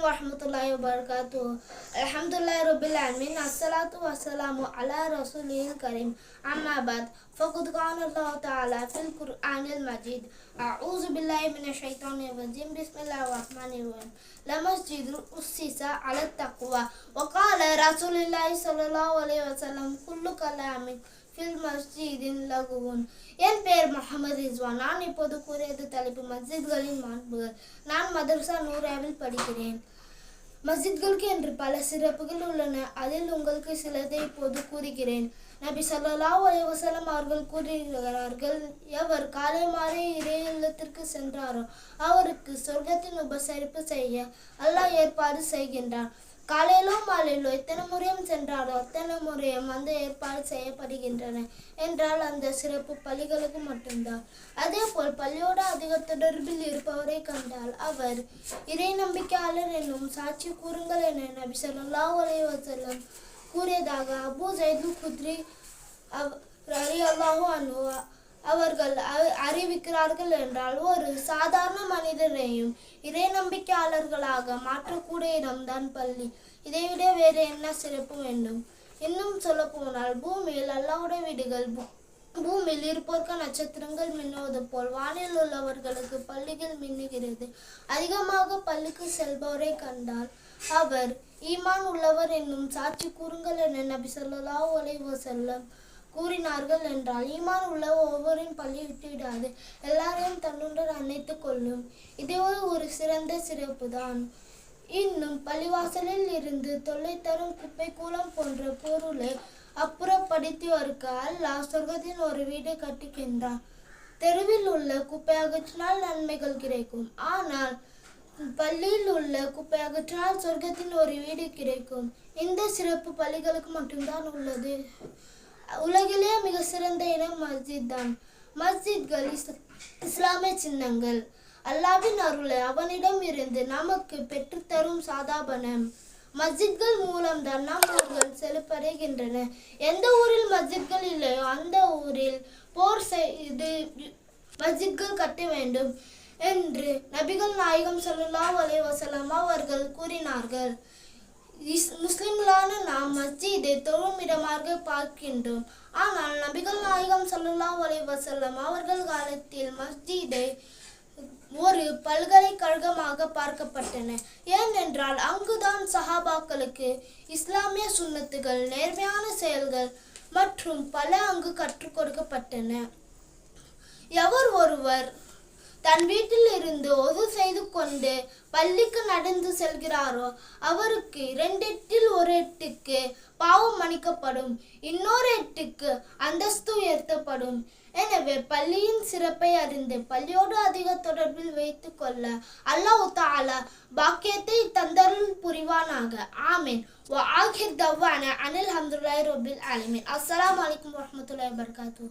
وبركاته. الحمد لله رب العالمين الصلاة والسلام على رسوله الكريم. أما بعد فقد قال الله تعالى في القرآن المجيد أعوذ بالله من الشيطان الرجيم. بسم الله الرحمن الرحيم. لمسجد أسس على التقوى. وقال رسول الله صلى الله عليه وسلم كل كلام fill மஸ்ஜிதின் லகுவன் என் பெயர் முகமது ரிஸ்வான். நான் இப்போது கூறியது தலைப்பு மஸ்ஜித்களின் மாண்புகள். நான் மதர்சா நூராவில் படிக்கிறேன். மஸ்ஜித்களுக்கு என்று பல சிறப்புகள் உள்ளன. அதில் உங்களுக்கு சிலதை இப்போது கூறுகிறேன். நபி ஸல்லல்லாஹு அலைவசலம் அவர்கள் கூறுகிறார்கள் எவர் காலை மாறி இறை இல்லத்திற்கு சென்றாரோ அவருக்கு சொர்க்கத்தின் உபசரிப்பு செய்ய அல்லாஹ் ஏற்பாடு செய்கின்றான். காலையிலோ மாலையிலோ எத்தனை முறையும் சென்றாரோ அத்தனை முறையும் அந்த ஏற்பாடு செய்யப்படுகின்றன. என்றால் அந்த சிறப்பு பள்ளிகளுக்கு மட்டும்தான். அதே போல் பள்ளியோடு அதிக தொடர்பில் இருப்பவரை கண்டால் அவர் இறை நம்பிக்கையாளர் என்னும் சாட்சி கூறுங்கள் என நபி சொல்லா அலைஹி வஸல்லம் கூறியதாக அபு ஜெய்து குத்ரி அலி அல்லாஹு அவர்கள் அறிவிக்கிறார்கள் என்றால் ஒரு சாதாரண மனிதனையும் இறை நம்பிக்கையாளர்களாக மாற்றக்கூடிய இடம்தான் பள்ளி. இதைவிட வேறு என்ன சிறப்பு வேண்டும்? இன்னும் சொல்ல போனால் பூமியில் அல்லாவுடைய வீடுகள் பூ- பூமியில் இருப்போர்க்க நட்சத்திரங்கள் மின்னுவது போல் வானில் உள்ளவர்களுக்கு பள்ளிகள் மின்னுகிறது. அதிகமாக பள்ளிக்கு செல்பவரை கண்டால் அவர் ஈமான் உள்ளவர் என்னும் சாட்சி கூறுங்கள் என நபி சொல்லலா அலைஹி செல்லம் கூறினார்கள் என்றால் ஈமான் உள்ள ஒவ்வொருவரின் பள்ளி விட்டுவிடாது எல்லாரையும் தன்னுடன் அணைத்து கொள்ளும். இதுவே ஒரு- சிறந்த சிறப்பு தான் இன்னும் பள்ளிவாசலில் இருந்து தொல்லை தரும் குப்பை கூலம் போன்ற பொருளை அப்புறப்படுத்தி வருக அல்லாஹ் சொர்க்கத்தின் ஒரு வீடு கட்டுகின்றான். தெருவில் உள்ள குப்பை அகற்றினால் நன்மைகள் கிடைக்கும். ஆனால் பள்ளியில் உள்ள குப்பை அகற்றால் சொர்க்கத்தின் ஒரு வீடு கிடைக்கும். இந்த சிறப்பு பள்ளிகளுக்கு மட்டும்தான் உள்ளது. உலகிலே மிக சிறந்த இடம் மஸ்ஜித் தான். மஸ்ஜித்கள் இஸ் இஸ்லாமிய சின்னங்கள். அல்லாவின் அருளை அவனிடம் இருந்து நமக்கு பெற்றுத்தரும் சாதாபனம். மஸ்ஜித்கள் மூலம்தான் நம் ஊர்கள் செலுப்படைகின்றன எந்த ஊரில் மஸ்ஜித்கள் இல்லையோ அந்த ஊரில் போர் செய்து மஸ்ஜித்கள் கட்ட வேண்டும். என்று நபிகள் நாயகம் ஸல்லல்லாஹு அலே வசலம் அவர்கள் கூறினார்கள். இஸ்- முஸ்லிம்களான நாம் மஸ்ஜிதை தொழும் இடமாக பார்க்கின்றோம். ஆனால் நபிகள் நாயகம் ஸல்லல்லாஹு அலே வசல்லம் அவர்கள் காலத்தில் மஸ்ஜிதை ஒரு பல்கலைக்கழகமாக பார்க்கப்பட்டன. ஏனென்றால் அங்குதான் சஹாபாக்களுக்கு இஸ்லாமிய சுண்ணத்துகள் நேர்மையான செயல்கள் மற்றும் பல அங்கு கற்றுக் கொடுக்கப்பட்டன. எவர் ஒருவர் தன் வீட்டில் இருந்து ஒது செய்து கொண்டு பள்ளிக்கு நடந்து செல்கிறாரோ அவருக்கு இரண்டெட்டில் ஒரு எட்டுக்கு பாவம் மன்னிக்கப்படும் இன்னொரு எட்டுக்கு அந்தஸ்து உயர்த்தப்படும். எனவே பள்ளியின் சிறப்பை அறிந்து பள்ளியோடு அதிக தொடர்பில் வைத்து கொள்ள அல்லாஹ் தாலா பாக்கியத்தை தந்தருள் புரிவானாக. ஆமீன். ஆகிர் தவ்வான அனில் ஹம்துல்லாய் ரபில் ஆலமின். அஸ்லாம் வலைக்கம் வரமத்துல வபர்காத்தூ